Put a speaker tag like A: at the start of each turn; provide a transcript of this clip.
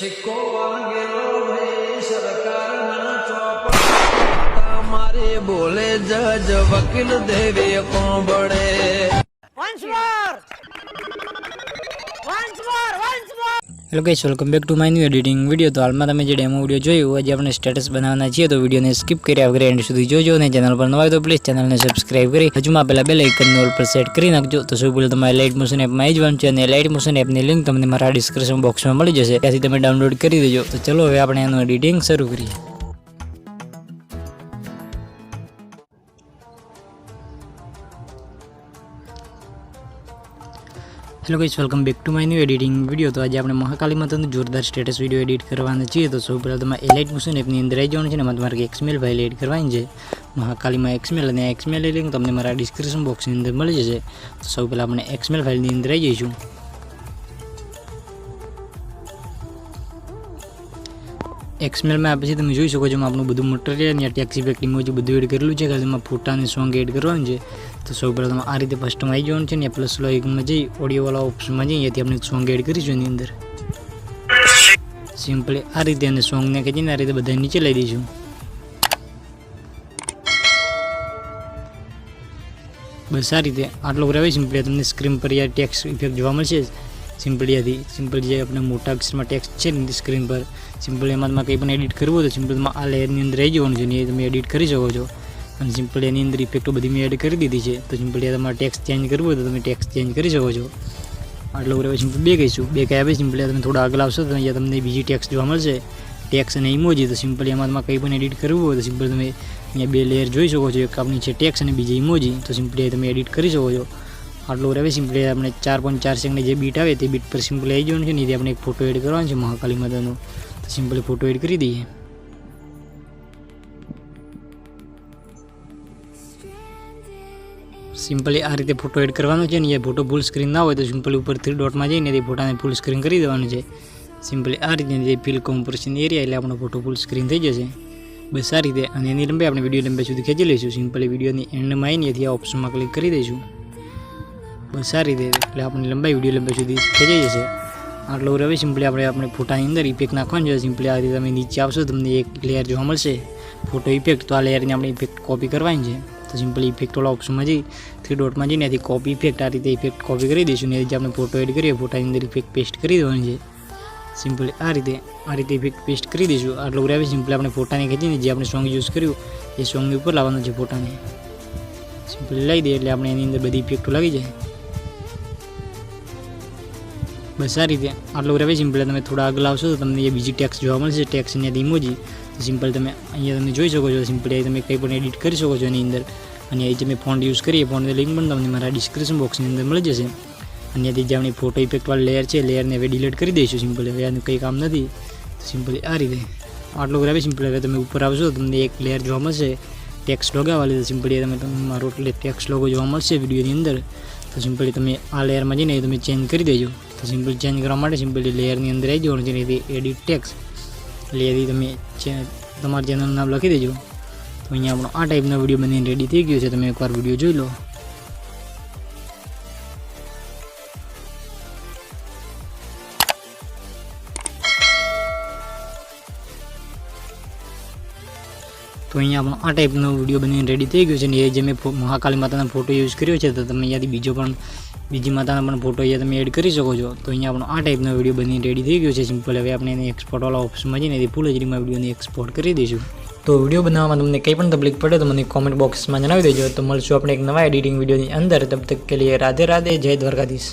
A: સિક્કો વાગેલો ભાઈ સરકારના ચોપડા. તમારે બોલે જજ વકીલ દેવે કોણ
B: Once
C: hello guys welcome back to my new editing video તો હાલમાં તમે જે ડેમો વીડિયો જોયું આજે આપણે સ્ટેટસ બનાવવાના છીએ, તો વિડીયોને સ્કીપ કર્યા વગર એન્ડ સુધી જોજો અને ચેનલ પર નવા તો પ્લીઝ ચેનલને સબસ્ક્રાઇબ કરી, હજુમાં પહેલાં બે લાઇકન ઓલ પર સેટ કરી નાખજો. તો શું પહેલાં તમારે લાઇટ મોશન એપમાં આવી જવાનું છે અને લાઇટ મોશન એપની લિંક તમને મારા ડિસ્ક્રિપ્શન બોક્સમાં મળી જશે. ત્યાંથી તમે ડાઉનલોડ કરી દેજો. તો ચલો હવે આપણે એનું એડિટિંગ શરૂ કરીએ. Hello guys welcome back to my new editing video તો આજે આપણે મહાકાલી માતાનું જોરદાર સ્ટેટસ વીડિયો એડિટ કરવાના છીએ. તો સૌ પહેલાં તમારે એલાઇટ મોશન એપની અંદર આવી જવાનું છે ને, એમાં તમારે એક્સમેલ ફાઇલ એડ કરવાની છે. મહાકાલીમાં એક્સમેલ અને એક્સમેલ લિંક તમને મારા ડિસ્ક્રિપ્શન બોક્સની અંદર મળી જશે. તો સૌ પહેલાં આપણે એક્સમેલ ફાઇલની અંદર આવી જઈશું. એક્સમેલમાં પછી તમે જોઈ શકો છો આપણું બધું મટીરિયલ અને ટેક્સી ઇફેક્ટ ઇમોજી બધું એડ કરેલું છે, ખાલી એમાં ફોટા અને સોંગ એડ કરવાનું છે. તો સૌ પહેલાં આ રીતે ફર્સ્ટમાં આવી જવાનું છે ને પ્લસ લોઇકમાં જઈ ઓડિયોવાળા ઓપ્શનમાં જઈએ ત્યાંથી આપણે સોંગ એડ કરીશું એની અંદર. સિમ્પલી આ રીતે અને સોંગને ખેંચીને આ રીતે બધા નીચે લઈ દઈશું. બસ આ રીતે આટલો કરાવી સિમ્પલી તમને સ્ક્રીન પર યાર ટેક્સ ઇફેક્ટ જોવા મળશે. સિમ્પલી સિમ્પલ જે આપણે મોટા અક્ષરમાં ટેક્સ્ટ છે ને સ્ક્રીન પર સિમ્પલ એમાં કંઈ પણ એડિટ કરવું હોય તો સિમ્પલમાં આ લેયરની અંદર રહી જવાનું છે ને એ તમે એડિટ કરી શકો છો. અને સિમ્પલ એની અંદર ઇફેક્ટો બધી મેં એડ કરી દીધી છે. તો સિમ્પલી તમારે ટેક્સ ચેન્જ કરવું હોય તો તમે ટેક્સ ચેન્જ કરી શકો છો. આટલો કરાવી સિમ્પલ બે કહીશું. બે કયા આવે સિમ્પલી તમે થોડા આગળ આવશો તો અહીંયા તમને બીજી ટેક્સ જોવા મળશે. ટેક્સ અને ઇમોજી તો સિમ્પલી એમાં તમારે કંઈ પણ એડિટ કરવું હોય તો સિમ્પલ તમે અહીંયા બે લેયર જોઈ શકો છો. એક આપણી છે ટેક્સ અને બીજી ઇમોજી તો સિમ્પલી તમે એડિટ કરી શકો છો. આટલું રહે સિમ્પલી આપણે ચાર પોઈન્ટ ચાર સેકન્ડની જે બીટ આવે તે બીટ પર સિમ્પલી આવી જવાનું છે. ને આપણે એક ફોટો એડ કરવાનો છે મહાકાલી માતાનો. તો સિમ્પલી ફોટો એડ કરી દઈએ. સિમ્પલી આ રીતે ફોટો એડ કરવાનો છે ને એ ફોટો ફૂલ સ્ક્રીન ના હોય તો સિમ્પલી ઉપર થ્રી ડોટમાં જઈને તે ફોટાને ફૂલ સ્ક્રીન કરી દેવાનું છે. સિમ્પલી આ રીતે જે ફિલ કોમ્પોરેશન એરિયા એટલે આપણો ફોટો ફૂલ સ્ક્રીન થઈ જશે. બસ આ રીતે અને એની લંબાઈ આપણે વીડિયો લંબાઈ સુધી ખેંચી લઈશું. સિમ્પલી વિડીયોની એન્ડમાં આવીને એથી આ ઓપ્શનમાં ક્લિક કરી દઈશું. બસ આ રીતે એટલે આપણી લંબાઈ વીડિયો લંબાઈ સુધી ખેંચાઈ જશે. આટલો રવે સિમ્પલી આપણે આપણે ફોટાની અંદર ઇફેક્ટ નાખવાનું છે. સિમ્પલી આ રીતે તમે નીચે આવશો તમને એક લેયર જોવા મળશે. ફોટો ઇફેક્ટ તો આ લેયરની આપણે ઇફેક્ટ કોપી કરવાની છે. તો સિમ્પલી ઇફેક્ટવાળા ઓપ્શનમાં જઈ થ્રી ડોટમાં જઈને ત્યાંથી કોપી ઇફેક્ટ આ રીતે ઇફેક્ટ કોપી કરી દઈશું ને જે આપણે ફોટો એડ કરીએ ફોટાની અંદર ઇફેક્ટ પેસ્ટ કરી દેવાની છે. સિમ્પલી આ રીતે આ રીતે ઇફેક્ટ પેસ્ટ કરી દઈશું. આટલું આવી સિમ્પલી આપણે ફોટાને ખેંચીને જે આપણે સોંગ યુઝ કર્યું, એ સોંગની ઉપર લાવવાનું છે ફોટાને સિમ્પલી લઈ દઈએ એટલે આપણે એની અંદર બધી ઇફેક્ટો લાગી જાય. બસ આ રીતે આટલું ગ્રાવે સિમ્પલ તમે થોડા આગળ આવશો તો તમને એ બીજી ટેક્સ જોવા મળશે ટેક્સ ત્યાંથી ઇમોજી તો સિમ્પલ તમે અહીંયા તમે જોઈ શકો છો સિમ્પલ તમે કંઈ પણ એડિટ કરી શકો છો એની અંદર. અને અહીં તમે ફોન યુઝ કરીએ ફોનની લિંક પણ તમને મારા ડિસ્ક્રિપ્શન બોક્સની અંદર મળી જશે. અને ત્યાંથી જે આપણી ફોટો ઇફેક્ટવાળી લેયર છે લેયરને હવે ડિલીટ કરી દઈશું સિમ્પલ હવે આનું કંઈ કામ નથી. સિમ્પલી આ રીતે. આટલું રહે સિમ્પલ હવે તમે ઉપર આવશો તો તમને એક લેયર જોવા મળશે ટેક્સ લગાવવા તો સિમ્પલી તમે મારો ટેક્સ લોગો જોવા મળશે વિડીયોની અંદર. તો સિમ્પલી તમે આ લેયરમાં જઈને તમે ચેન્જ કરી દેજો. તો સિમ્પલ ચેન્જ કરવા માટે સિમ્પલી લેયરની અંદર આવી જવાનું છે એથી એડિટ ટેક્સ એટલે એથી તમે તમારા ચેનલનું નામ લખી દેજો. તો અહીંયા આપણો આ ટાઈપનો વીડિયો બનીને રેડી થઈ ગયો છે. તમે એકવાર વીડિયો જોઈ લો. તો અહીંયા આપણો આ ટાઈપનો વીડિયો બનીને રેડી થઈ ગયો છે ને એ જે મેં મહાકાલી માતાનો ફોટો યુઝ કર્યો છે, તો તમે અહીંયાથી બીજો પણ બીજી માતાનો પણ ફોટો અહીંયા તમે એડ કરી શકો છો. તો અહીંયા આપણો આ ટાઈપનો વીડિયો બનીને રેડી થઈ ગયો છે. સિમ્પલ હવે આપણે એને એક્સપોર્ટવાળા ઓપ્શનમાં જઈને એથી ફૂલ એચડીમાં વિડીયોને એક્સપોર્ટ કરી દઈશું. તો વીડિયો બનાવવામાં તમને કંઈ પણ તકલીફ પડે તો મને કોમેન્ટ બોક્સમાં જણાવી દેજો. તો મળશું આપણે એક નવા એડિટિંગ વિડીયોની અંદર. તબ તક કે લીએ રાધે રાધે. જય દ્વારકાધીશ.